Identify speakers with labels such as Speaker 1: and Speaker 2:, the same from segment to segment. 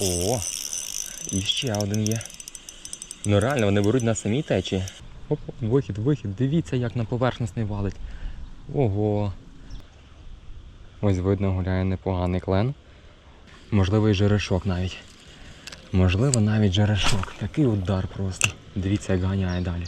Speaker 1: О, і ще один є. Ну реально, вони беруть на самій течії. Оп, вихід, вихід. Дивіться, як на поверхностний валить. Ого. Ось видно, гуляє непоганий клен. Можливо, і жерешок навіть. Можливо, навіть жерешок. Такий удар просто. Дивіться, як ганяє далі.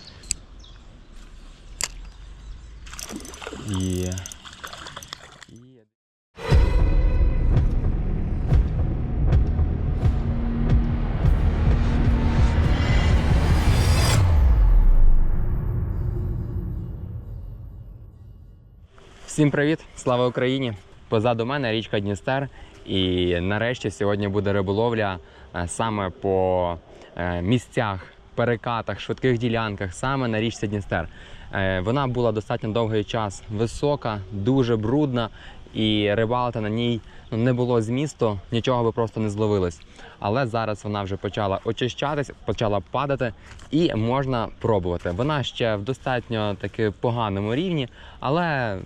Speaker 1: Всім привіт! Слава Україні! Позаду мене річка Дністер. І нарешті сьогодні буде риболовля е, саме по е, місцях, перекатах, швидких ділянках, саме на річці Дністер. Е, Вона була достатньо довгий час висока, дуже брудна, і рибалити на ній ну, не було змісту, нічого би просто не зловилось. Але зараз вона вже почала очищатись, почала падати, і можна пробувати. Вона ще в достатньо таки поганому рівні, але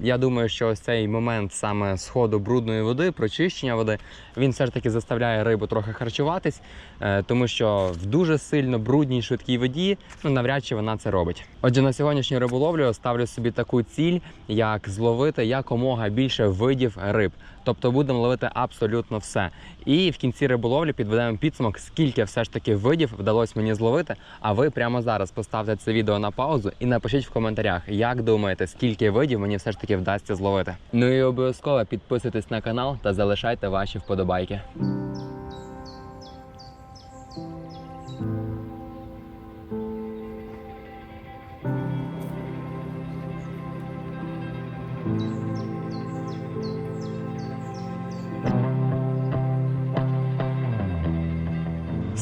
Speaker 1: я думаю, що ось цей момент саме сходу брудної води, прочищення води, він все ж таки заставляє рибу трохи харчуватись, е, тому що в дуже сильно брудній швидкій воді ну навряд чи вона це робить. Отже, на сьогоднішню риболовлю ставлю собі таку ціль, як зловити якомога більше видів риб. Тобто будемо ловити абсолютно все. І в кінці риболовлі підведемо підсумок, скільки все ж таки видів вдалося мені зловити. А ви прямо зараз поставте це відео на паузу і напишіть в коментарях, як думаєте, скільки видів мені все ж таки вдасться зловити. Ну і обов'язково підписуйтесь на канал та залишайте ваші вподобайки.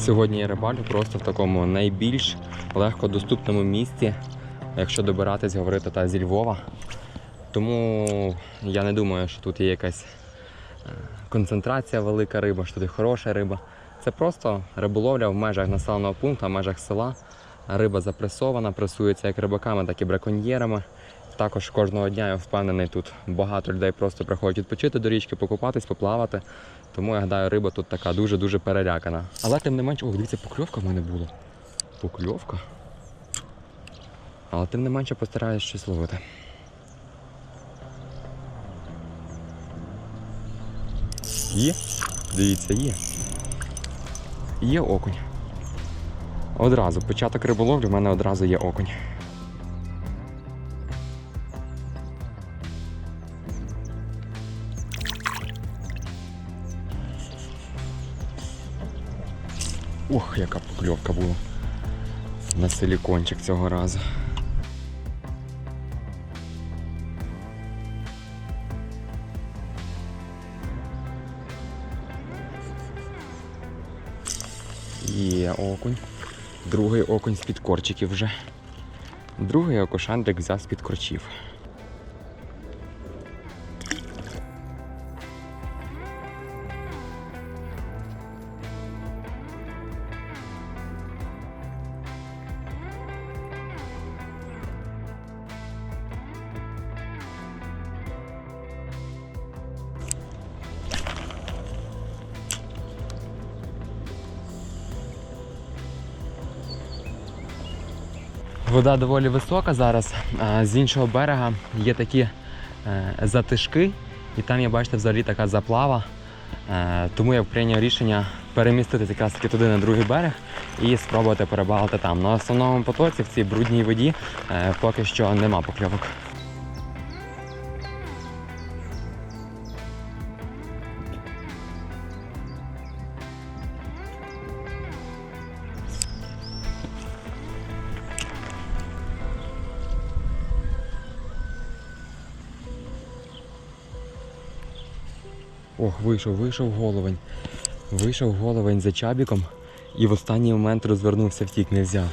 Speaker 1: Сьогодні я рибалю просто в такому найбільш легкодоступному місці, якщо добиратись говорити та зі Львова. Тому я не думаю, що тут є якась е, концентрація велика риба, що тут хороша риба. Це просто риболовля в межах населеного пункту, в межах села. Риба запресована, пресується як рибаками, так і браконьєрами. Також кожного дня я впевнений, тут багато людей просто приходять відпочити до річки, покупатись, поплавати. Тому я гадаю, риба тут така дуже-дуже перелякана. Але тим не менш, ох, дивіться, покльовка в мене була. Покльовка. Але тим не менше постараюсь щось ловити. Є? Дивіться, є. Є окунь. Одразу. Початок риболовлі в мене одразу є окунь. Ох, яка покльовка була. На силікончик цього разу. Є окунь. Другий окунь з-під корчиків вже. Другий окошандрик взяв з-під корчів. Вода доволі висока зараз. А з іншого берега є такі е, затишки, і там є, бачите, взагалі така заплава. Е, тому я прийняв рішення переміститися якраз таки туди на другий берег і спробувати перебалити там. На основному потоці в цій брудній воді е, поки що нема покльовок. Ох, вийшов, вийшов головень. Вийшов головень за чабіком і в останній момент розвернувся, втік не взяв.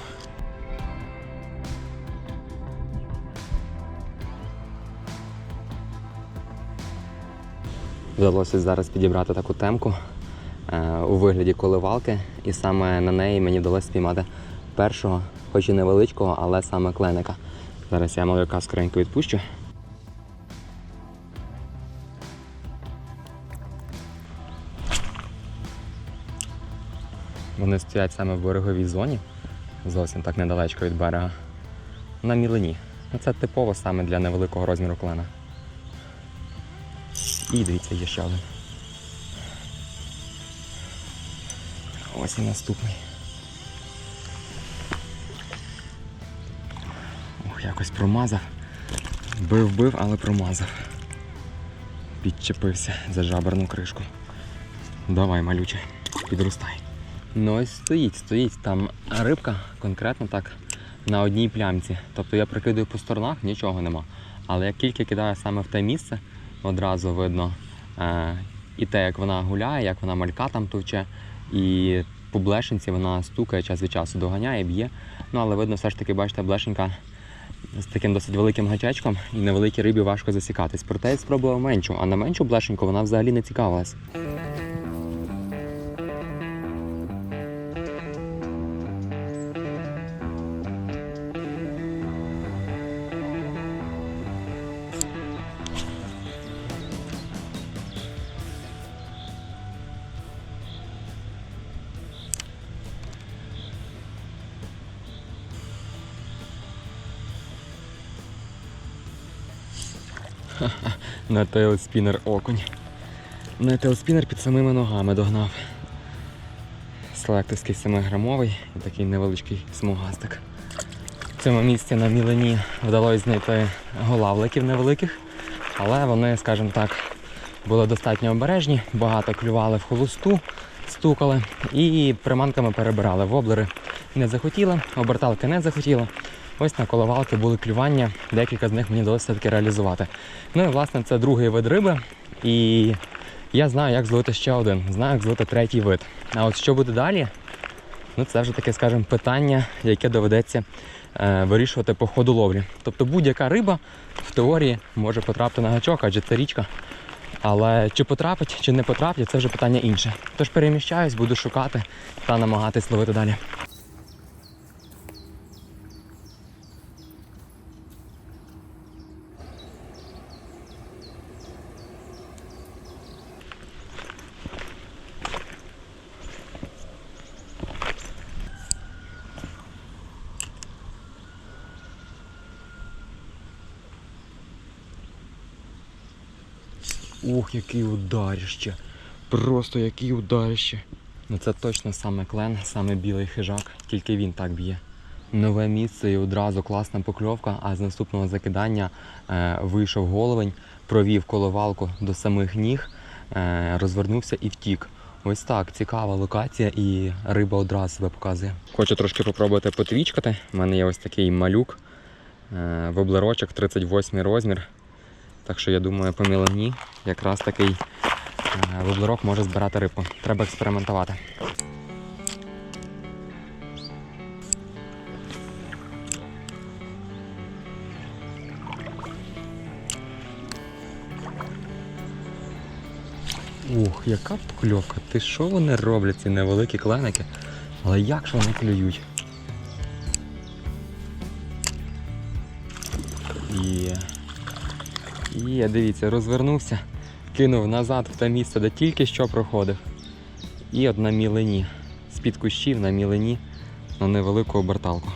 Speaker 1: Вдалося зараз підібрати таку темку е, у вигляді коливалки, і саме на неї мені вдалося спіймати першого, хоч і невеличкого, але саме кленика. Зараз я малюка скоренько відпущу. Вони стоять саме в береговій зоні, зовсім так недалечко від берега. На мілині. Ну, Це типово саме для невеликого розміру клена. І дивіться, є ще один. Ось і наступний. Ох, якось промазав. Бив-бив, але промазав. Підчепився за жаберну кришку. Давай, малюче, підростай. Ну ось стоїть, стоїть там рибка, конкретно так, на одній плямці. Тобто я прикидаю по сторонах, нічого нема. Але як тільки кидаю саме в те місце, одразу видно е, і те, як вона гуляє, як вона малька там товче, і по блешенці вона стукає час від часу, доганяє, б'є. Ну але видно, все ж таки, бачите, блешенька з таким досить великим гачечком і на великій рибі важко засікатись. Проте я спробував меншу, а на меншу блешеньку вона взагалі не цікавилась. На тейлспінер окунь. На тейлспінер під самими ногами догнав. Селектовський 7-грамовий і такий невеличкий смугастик. В цьому місці на мілені вдалося знайти голавликів невеликих, але вони, скажімо так, були достатньо обережні, багато клювали в холосту, стукали і приманками перебирали. Воблери не захотіли, оберталки не захотіли. Ось на коливалки були клювання, декілька з них мені вдалося все-таки реалізувати. Ну і власне це другий вид риби. І я знаю, як зловити ще один, знаю, як зловити третій вид. А от що буде далі? Ну це вже таке, скажімо, питання, яке доведеться е, вирішувати по ходу ловлі. Тобто будь-яка риба в теорії може потрапити на гачок, адже це річка. Але чи потрапить, чи не потрапить, це вже питання інше. Тож переміщаюсь, буду шукати та намагатись ловити далі. Ух, який ударище. Просто який ударище. Ну це точно саме клен, саме білий хижак, тільки він так б'є. Нове місце і одразу класна покльовка, а з наступного закидання е, вийшов головень, провів коливалку до самих ніг, е, розвернувся і втік. Ось так, цікава локація і риба одразу себе показує. Хочу трошки попробувати потвічкати. У мене є ось такий малюк, е, воблерочок, 38 розмір. Так що я думаю, по мілені якраз такий е, воблерок може збирати рибку. Треба експериментувати. Ух, яка покльовка. Ти що вони роблять, ці невеликі кленики? Але як ж вони клюють? Є. Є, дивіться, розвернувся, кинув назад в те місце, де тільки що проходив. І от на мілині. З-під кущів на мілині на невелику оберталку.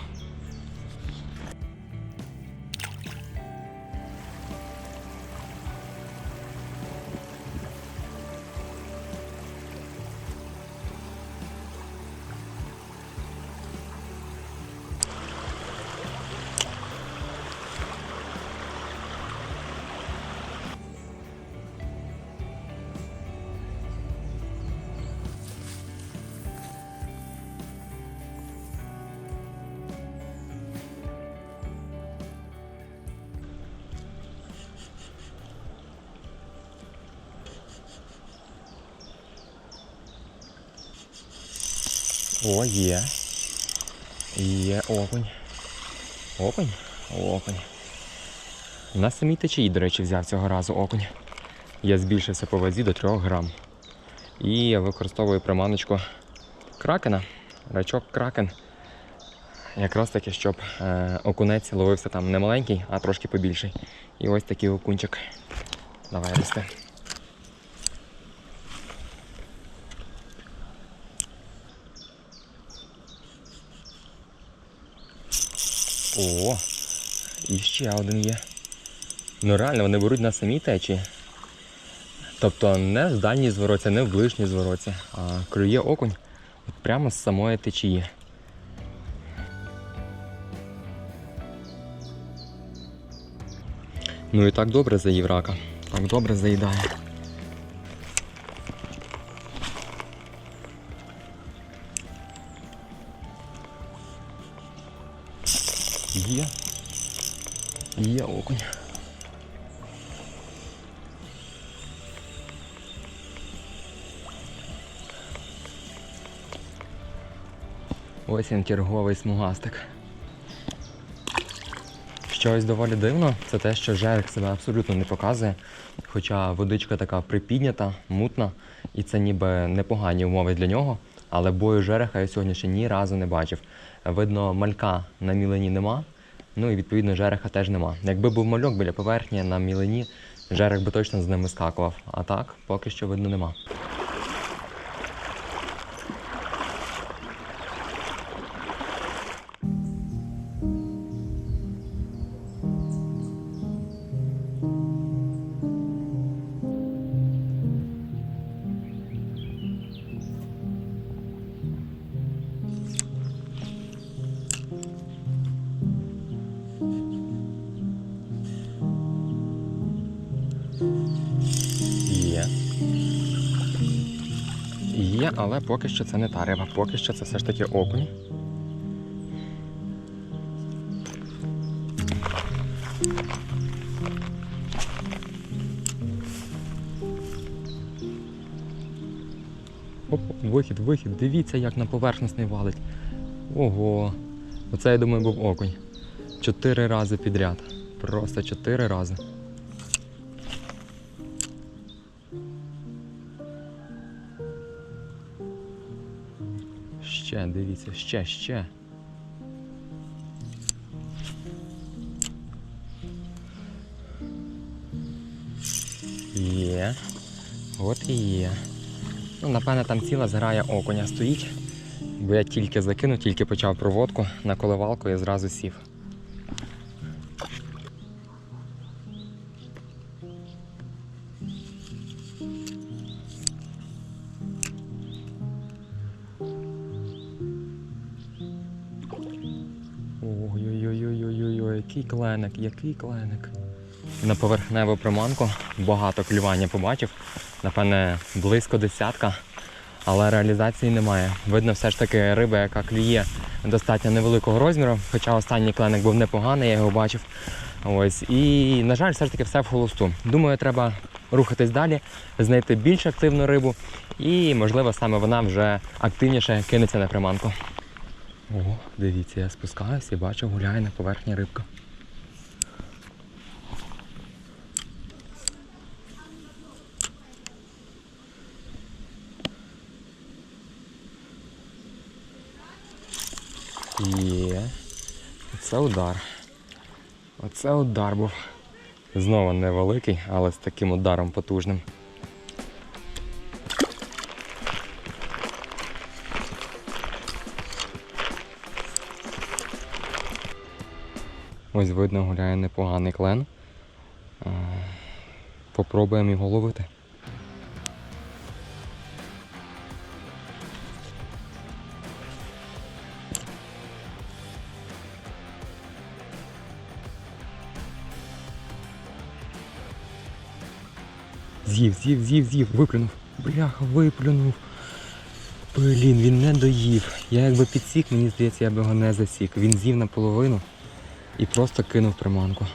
Speaker 1: О, є. Є окунь. Окунь? Окунь. На самій течії, до речі, взяв цього разу окунь. Я збільшився по вазі до 3 грам. І я використовую приманочку кракена, рачок кракен. Якраз таки, щоб е, окунець ловився там не маленький, а трошки побільший. І ось такий окунчик. Давай рости. О, і ще один є. Ну реально, вони беруть на самій течії. Тобто не в дальній звороті, не в ближній звороті, а клює окунь от прямо з самої течії. Ну і так добре заїв рака. Так добре заїдає. Є. Є окунь. Ось він черговий смугастик. Щось доволі дивно, це те, що жерех себе абсолютно не показує. Хоча водичка така припіднята, мутна, і це ніби непогані умови для нього. Але бою жереха я сьогодні ще ні разу не бачив. Видно, малька на мілені нема, ну і відповідно жереха теж нема. Якби був мальок біля поверхні на мілені, жерех би точно з ними скакував. А так, поки що видно нема. Поки що це не та риба, поки що це все ж таки окунь. Оп, вихід, вихід. Дивіться, як на поверхностний валить. Ого. Оце, я думаю, був окунь. Чотири рази підряд. Просто чотири рази. Дивіться, ще, ще. Є. От і є. Ну, напевне, там ціла зграя окуня стоїть. Бо я тільки закинув, тільки почав проводку на коливалку і зразу сів. Кленик, який кленик. На поверхневу приманку багато клювання побачив. Напевне, близько десятка, але реалізації немає. Видно, все ж таки риба, яка клює достатньо невеликого розміру, хоча останній кленик був непоганий, я його бачив. Ось. І, на жаль, все ж таки все в холосту. Думаю, треба рухатись далі, знайти більш активну рибу, і, можливо, саме вона вже активніше кинеться на приманку. О, дивіться, я спускаюся і бачу, гуляє на поверхні рибка. Є. Оце удар. Оце удар був. Знову невеликий, але з таким ударом потужним. Ось видно гуляє непоганий клен. Е, Попробуємо його ловити. З'їв, з'їв, з'їв, з'їв, виплюнув. Бляха, виплюнув. Блін, він не доїв. Я якби підсік, мені здається, я б його не засік. Він з'їв наполовину і просто кинув приманку.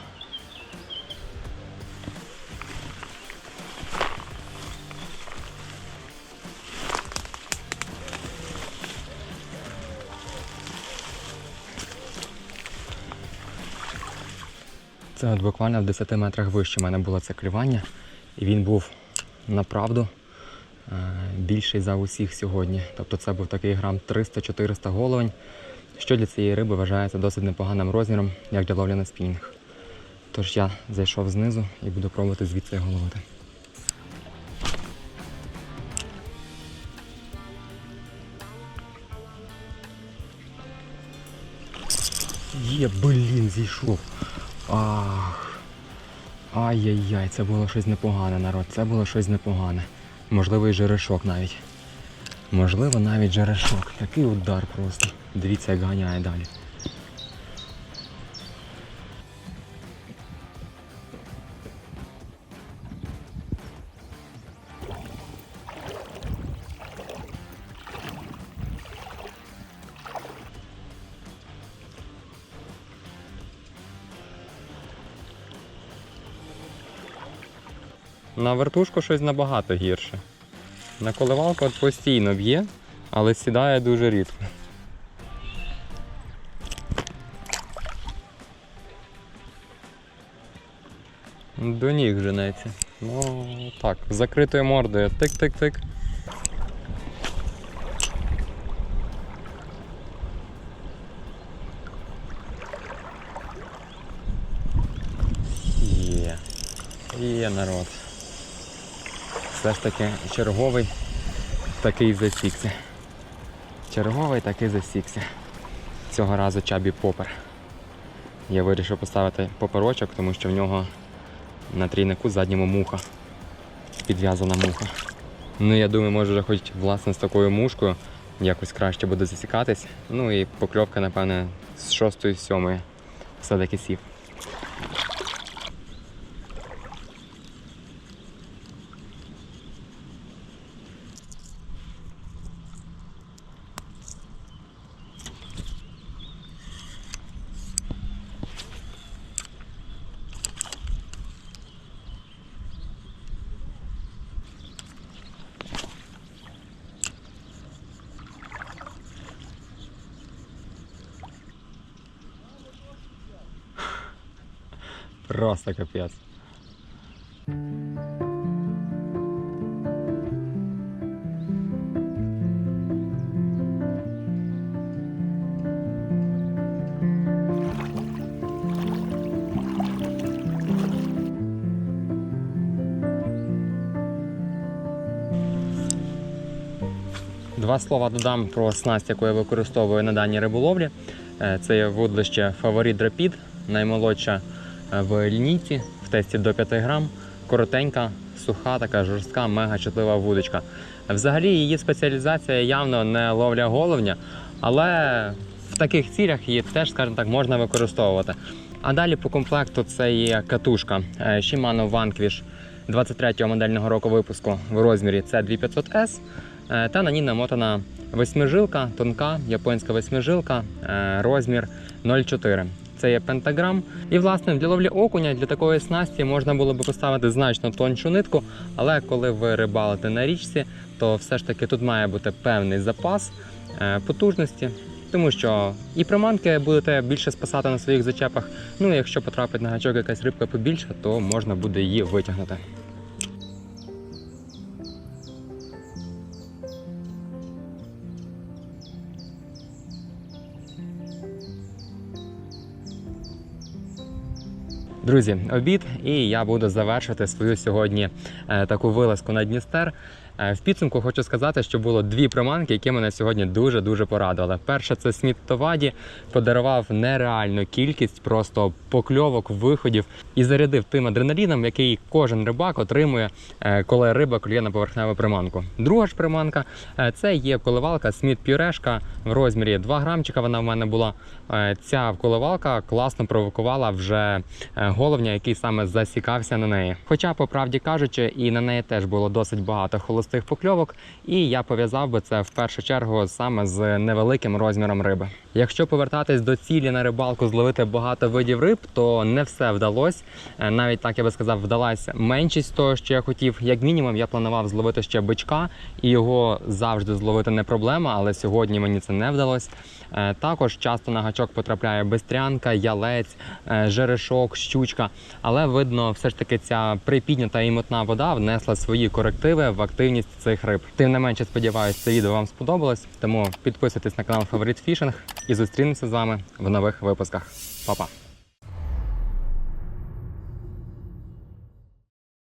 Speaker 1: Це от буквально в 10 метрах вище в мене було це клювання, і він був направду е, більший за усіх сьогодні. Тобто це був такий грам 300-400 головень, що для цієї риби вважається досить непоганим розміром, як для ловлі на спінінг. Тож я зайшов знизу і буду пробувати звідси його ловити. Є, блін, зійшов. Ах. Ай-яй-яй, це було щось непогане, народ. Це було щось непогане. Можливо, і жерешок навіть. Можливо, навіть жерешок. Такий удар просто. Дивіться, як ганяє далі. На вертушку щось набагато гірше. На коливалку постійно б'є, але сідає дуже рідко. До ніг женеться. Ну так, закритою мордою. Тик-тик-тик. Є. Є народ. Все ж таки черговий такий засікся. Черговий такий засікся. Цього разу чабі попер. Я вирішив поставити поперочок, тому що в нього на трійнику задньому муха. Підв'язана муха. Ну я думаю, може хоч власне з такою мушкою якось краще буде засікатись. Ну і покльовка, напевне, з шостої, сьомої все-таки сів. Просто капець. Два слова додам про снасть, яку я використовую на даній риболовлі. Е, Це є вудлище Фаворит Rapid, наймолодша в лінійці в тесті до 5 грам. Коротенька, суха, така жорстка, мега чутлива вудочка. Взагалі її спеціалізація явно не ловля головня, але в таких цілях її теж, скажімо так, можна використовувати. А далі по комплекту це є катушка е, Shimano Vanquish 23-го модельного року випуску в розмірі C2500S. Е, Та на ній намотана восьмижилка, тонка японська восьмижилка, е, розмір 0,4. Це є пентаграм. І власне для ловлі окуня для такої снасті можна було би поставити значно тоншу нитку, але коли ви рибалите на річці, то все ж таки тут має бути певний запас е, потужності. Тому що і приманки будете більше спасати на своїх зачепах. Ну і якщо потрапить на гачок якась рибка побільше, то можна буде її витягнути. Друзі, обід, і я буду завершити свою сьогодні е, таку вилазку на Дністер. Е, в підсумку хочу сказати, що було дві приманки, які мене сьогодні дуже дуже порадували. Перша це Сміт Товаді, подарував нереальну кількість просто покльовок, виходів і зарядив тим адреналіном, який кожен рибак отримує, е, коли риба клює на поверхневу приманку. Друга ж приманка е, це є коливалка Сміт Пюрешка в розмірі 2 грамчика. Вона в мене була. Ця коливалка класно провокувала вже головня, який саме засікався на неї. Хоча, по правді кажучи, і на неї теж було досить багато холостих покльовок, і я пов'язав би це в першу чергу саме з невеликим розміром риби. Якщо повертатись до цілі на рибалку, зловити багато видів риб, то не все вдалося. Е, Навіть так я би сказав, вдалася меншість того, що я хотів. Як мінімум, я планував зловити ще бичка, і його завжди зловити не проблема, але сьогодні мені це не вдалося. Е, Також часто на гачок потрапляє бистрянка, ялець, е, жерешок, щучка. Але видно, все ж таки ця припіднята і мутна вода внесла свої корективи в активність цих риб. Тим не менше, сподіваюся, це відео вам сподобалось. Тому підписуйтесь на канал Фаворит Фішинг і зустрінемося з вами в нових випусках. Па-па!